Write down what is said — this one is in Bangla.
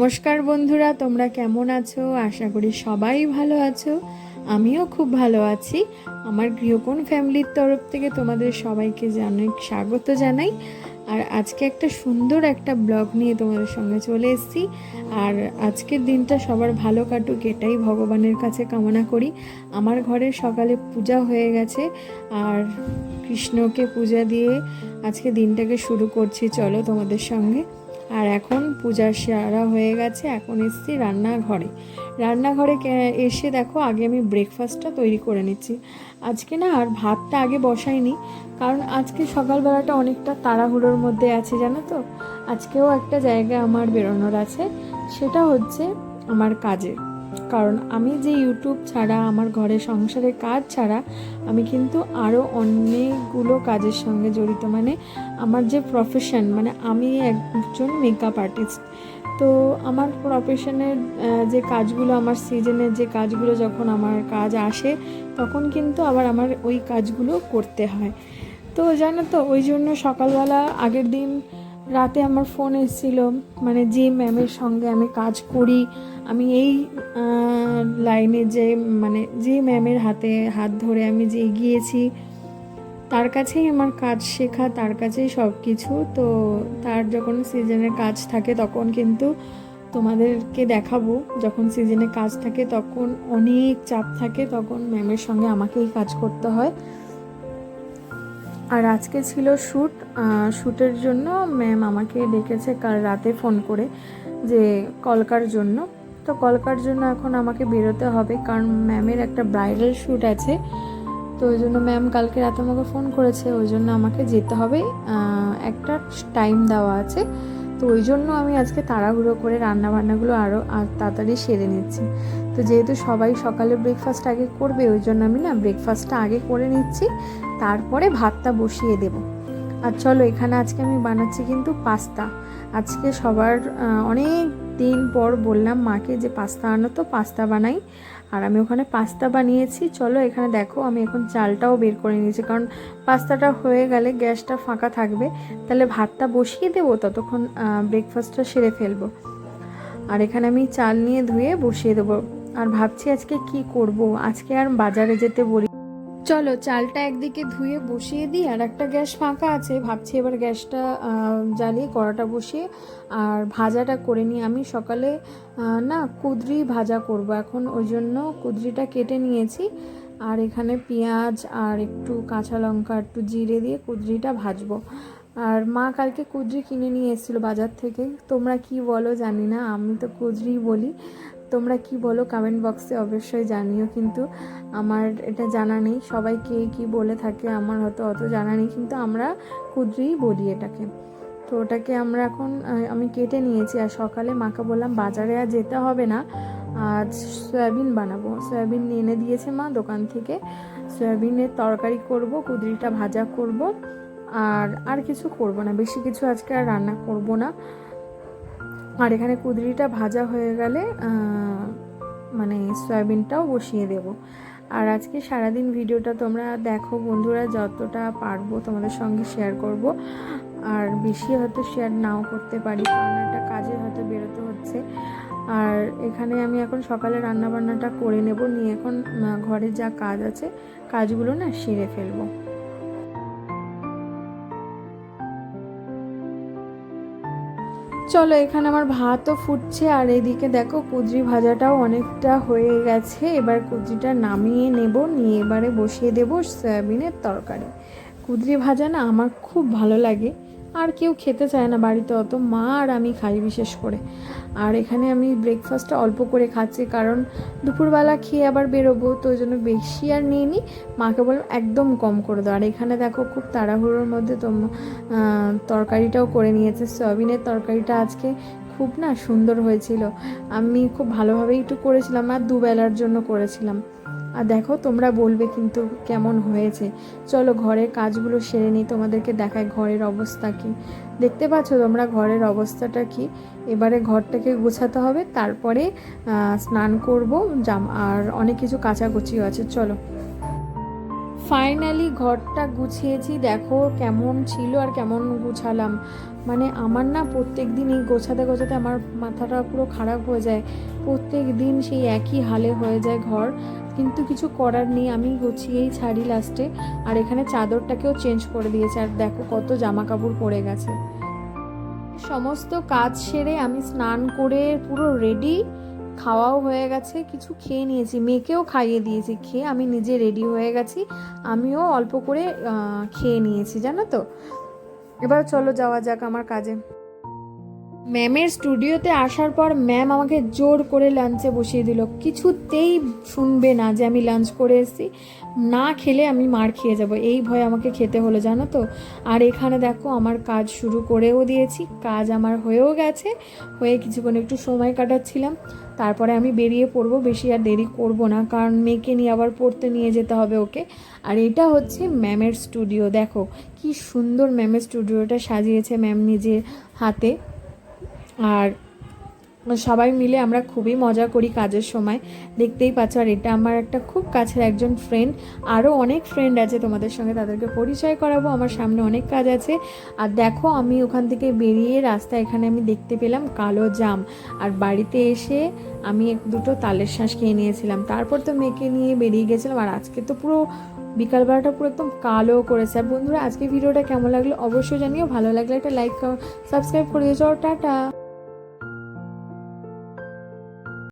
নমস্কার বন্ধুরা, তোমরা কেমন আছো? আশা করি সবাই ভালো আছো। আমিও খুব ভালো আছি। আমার গৃহকোণ ফ্যামিলির তরফ থেকে তোমাদের সবাইকে জানাই, স্বাগত জানাই। আর আজকে একটা সুন্দর একটা ব্লগ নিয়ে তোমাদের সঙ্গে চলে এসেছি। আর আজকের দিনটা সবার ভালো কাটুক, এটাই ভগবানের কাছে কামনা করি। আমার ঘরে সকালে পূজা হয়ে গেছে, আর কৃষ্ণকে পূজা দিয়ে আজকে দিনটাকে শুরু করছি। চলো তোমাদের সঙ্গে আর এখন পূজার সারা হয়ে গেছে, এখন এসছি রান্নাঘরে। রান্নাঘরে এসে দেখো আগে আমি ব্রেকফাস্টটা তৈরি করে নিচ্ছি। আজকে না আর ভাতটা আগে বসাইনি, কারণ আজকে সকালবেলাটা অনেকটা তাড়াহুড়োর মধ্যে আছে, জানো তো? আজকেও একটা জায়গায় আমার বেরোনোর আছে, সেটা হচ্ছে আমার কাজে কারণ আমি যে ইউটিউব ছাড়া, আমার ঘরে সংসারের কাজ ছাড়া, আমি কিন্তু আরও অনেকগুলো কাজের সঙ্গে জড়িত। মানে আমার যে প্রফেশন মানে আমি একজন মেকআপ আর্টিস্ট তো আমার প্রফেশনের যে কাজগুলো, আমার সিজনের যে কাজগুলো যখন আমার কাজ আসে, তখন কিন্তু আবার আমার ওই কাজগুলো করতে হয়। তো জানো তো, ওই জন্য সকালবেলা আগের দিন রাতে আমার ফোন এসেছিল মানে যে ম্যামের সঙ্গে আমি কাজ করি, আমি এই লাইনে যে মানে যে ম্যামের হাতে হাত ধরে আমি যে এগিয়েছি, তার কাছেই আমার কাজ শেখা, তার কাছেই সব কিছু তো তার যখন সিজনের কাজ থাকে তখন কিন্তু তোমাদেরকে দেখাবো। যখন সিজনে কাজ থাকে তখন অনেক চাপ থাকে, তখন ম্যামের সঙ্গে আমাকেই কাজ করতে হয়। আর আজকে ছিল শ্যুট শ্যুটের জন্য ম্যাম আমাকে ডেকেছে কাল রাতে ফোন করে যে কলকার জন্য। তো কলকার জন্য এখন আমাকে বেরোতে হবে কারণ ম্যামের একটা ব্রাইডাল শ্যুট আছে। তো ওই জন্য ম্যাম কালকে রাতে আমাকে ফোন করেছে, ওই জন্য আমাকে যেতে হবে। একটা টাইম দেওয়া আছে। তো ওই জন্য আমি আজকে তাড়াহুড়ো করে রান্না বান্নাগুলো আরও তাড়াতাড়ি সেরে নিচ্ছি। তো যেহেতু সবাই সকালে ব্রেকফাস্ট আগে করবে, ওই জন্য আমি না ব্রেকফাস্টটা আগে করে নিচ্ছি। তারপরে ভাতটা বসিয়ে দেব। আর চলো, এখানে আজকে আমি বানাচ্ছি কিন্তু পাস্তা। আজকে সবার অনেক দিন পর বললাম মাকে যে পাস্তা আনো তো, পাস্তা বানাই। আর আমি ওখানে পাস্তা বানিয়েছি। চলো, এখানে দেখো, আমি এখন চালটাও বের করে নিয়েছি। কারণ পাস্তাটা হয়ে গেলে গ্যাসটা ফাঁকা থাকবে। তাহলে ভাতটা বসিয়ে দেবো, ততক্ষণ ব্রেকফাস্টটা সেরে ফেলব। আর এখানে আমি চাল নিয়ে ধুয়ে বসিয়ে দেবো। আর ভাবছি আজকে কি করব? আজকে আর বাজারে যেতে বলি চলো, চালটা একদিকে ধুয়ে বসিয়ে দিই, আর একটা গ্যাস ফাঁকা আছে, ভাবছি এবার গ্যাসটা জ্বালিয়ে কড়াটা বসিয়ে, আর ভাজাটা করে নিই। আমি সকালে না, কুদরি ভাজা করব। এখন ওই জন্য কুদরিটা কেটে নিয়েছি, আর এখানে পেঁয়াজ আর একটু কাঁচা লঙ্কা, একটু জিরে দিয়ে কুদরিটা ভাজবো। আর মা কালকে কুদরি কিনে নিয়ে এসেছিল বাজার থেকে। তোমরা কি বলো জানি না, আমি তো কুদরি বলি। তোমরা কি বলো কমেন্ট বক্সে অবশ্যই জানিও। কিন্তু আমার এটা জানা নেই, সবাই কে কী বলে থাকে আমার হয়তো অত জানা নেই, কিন্তু আমরা কুদরিই বলি এটাকে। তো ওটাকে আমরা এখন আমি কেটে নিয়েছি, আর সকালে মাকে বললাম, বাজারে আর যেতে হবে না, আজ সয়াবিন বানাবো। সয়াবিন এনে দিয়েছে মা দোকান থেকে। সয়াবিনের তরকারি করব, কুদরিটা ভাজা করব, আর আর কিছু করব না। বেশি কিছু আজকে আর রান্না করব না। আর এখানে কুদরিটা ভাজা হয়ে গেলে মানে সয়াবিনটাও বসিয়ে দেব। আর আজকে সারাদিন ভিডিওটা তোমরা দেখো বন্ধুরা, যতটা পারব তোমাদের সঙ্গে শেয়ার করব। আর বেশি হয়তো শেয়ার নাও করতে পারি, কারণ একটা কাজে হয়তো বেরোতে হচ্ছে। আর এখানে আমি এখন সকালে রান্না বান্নাটা করে নেব, নিয়ে এখন ঘরে যা কাজ আছে, কাজগুলো না সেরে ফেলব। চলো, এখানে আমার ভাতও ফুটছে, আর এদিকে দেখো কুদরি ভাজাটাও অনেকটা হয়ে গেছে। এবার কুদরিটা নামিয়ে নেব, নিয়ে এবারে বসিয়ে দেবো সয়াবিনের তরকারি। কুদরি ভাজা না আমার খুব ভালো লাগে। আর কেউ খেতে চায় না বাড়িতে অত। মা আর আমি খাই বিশেষ করে। আর এখানে আমি ব্রেকফাস্টটা অল্প করে খাচ্ছি কারণ দুপুরবেলা খেয়ে আবার বেরোবো তো ওই জন্য বেশি আর নিয়ে নিই মাকে বললাম একদম কম করে দাও। আর এখানে দেখো খুব তাড়াহুড়োর মধ্যে আহ, তরকারিটাও করে নিয়েছে। সয়াবিনের তরকারিটা আজকে খুব না সুন্দর হয়েছিল। আমি খুব ভালোভাবেই একটু করেছিলাম আর দুবেলার জন্য করেছিলাম। আর দেখো তোমরা বলবে কিন্তু কেমন হয়েছে। চলো ঘরের কাজগুলো সেরে নিই, তোমাদেরকে দেখায় ঘরের অবস্থা কি। দেখতে পাচ্ছ তোমরা ঘরের অবস্থাটা কি? এবারে ঘরটাকে গোছাতে হবে, তারপরে স্নান করব, জাম আর অনেক কিছু কাচাকুচিও আছে, চলো। ফাইনালি ঘরটা গুছিয়েছি। দেখো কেমন ছিল আর কেমন গুছালাম। মানে আমার না প্রত্যেক দিন এই গোছাতে গোছাতে আমার মাথাটা পুরো খারাপ হয়ে যায়। প্রত্যেক দিন সেই একই হালে হয়ে যায় ঘর। কিন্তু কিছু করার নেই, আমি গুছিয়েই ছাড়ি লাস্টে আর এখানে চাদরটাকেও চেঞ্জ করে দিয়েছে। আর দেখো কত জামা কাপড় পরে গেছে। সমস্ত কাজ সেরে আমি স্নান করে পুরো রেডি খাওয়াও হয়ে গেছে, কিছু খেয়ে নিয়েছি, মেয়েকেও খাইয়ে দিয়েছি, খেয়ে আমি নিজে রেডি হয়ে গেছি, আমিও অল্প করে খেয়ে নিয়েছি, জানো তো? এবার চলো যাওয়া যাক আমার কাজে। ম্যামের স্টুডিওতে আসার পর ম্যাম আমাকে জোর করে লাঞ্চে বসিয়ে দিল। কিছুতেই শুনবে না যে আমি লাঞ্চ করে এসেছি। না খেলে আমি মার খেয়ে যাব। এই ভয় আমাকে খেতে হলো, জানো তো? আর এখানে দেখো, আমার কাজ শুরু করেও দিয়েছি। কাজ আমার হয়েও গেছে। হয়ে কিছুক্ষণ একটু সময় কাটাচ্ছিলাম। তারপরে আমি বেরিয়ে পড়ব। বেশি আর দেরি করব না, কারণ মেয়েকে নিয়ে আবার পড়তে নিয়ে যেতে হবে ওকে। আর এটা হচ্ছে ম্যামের স্টুডিও। দেখো, কি সুন্দর ম্যামের স্টুডিওটা সাজিয়েছে ম্যাম নিজের হাতে। আর সবাই মিলে আমরা খুবই মজা করি কাজের সময়। দেখতেই পাচ্ছ, আর এটা আমার একটা খুব কাছের একজন ফ্রেন্ড আরও অনেক ফ্রেন্ড আছে তোমাদের সঙ্গে, তাদেরকে পরিচয় করাবো, আমার সামনে অনেক কাজ আছে। আর দেখো, আমি ওখান থেকে বেরিয়ে রাস্তা এখানে আমি দেখতে পেলাম কালো জাম। আর বাড়িতে এসে আমি এক দুটো তালের শ্বাস খেয়ে নিয়েছিলাম। তারপর তো মেয়েকে নিয়ে বেরিয়ে গেছিলাম, আর আজকে তো পুরো বিকালবেলাটা পুরো একদম কালো করেছে। আর বন্ধুরা, আজকে ভিডিওটা কেমন লাগল অবশ্যই জানিও, ভালো লাগলে একটা লাইক সাবস্ক্রাইব করে দিয়েছ, টাটা।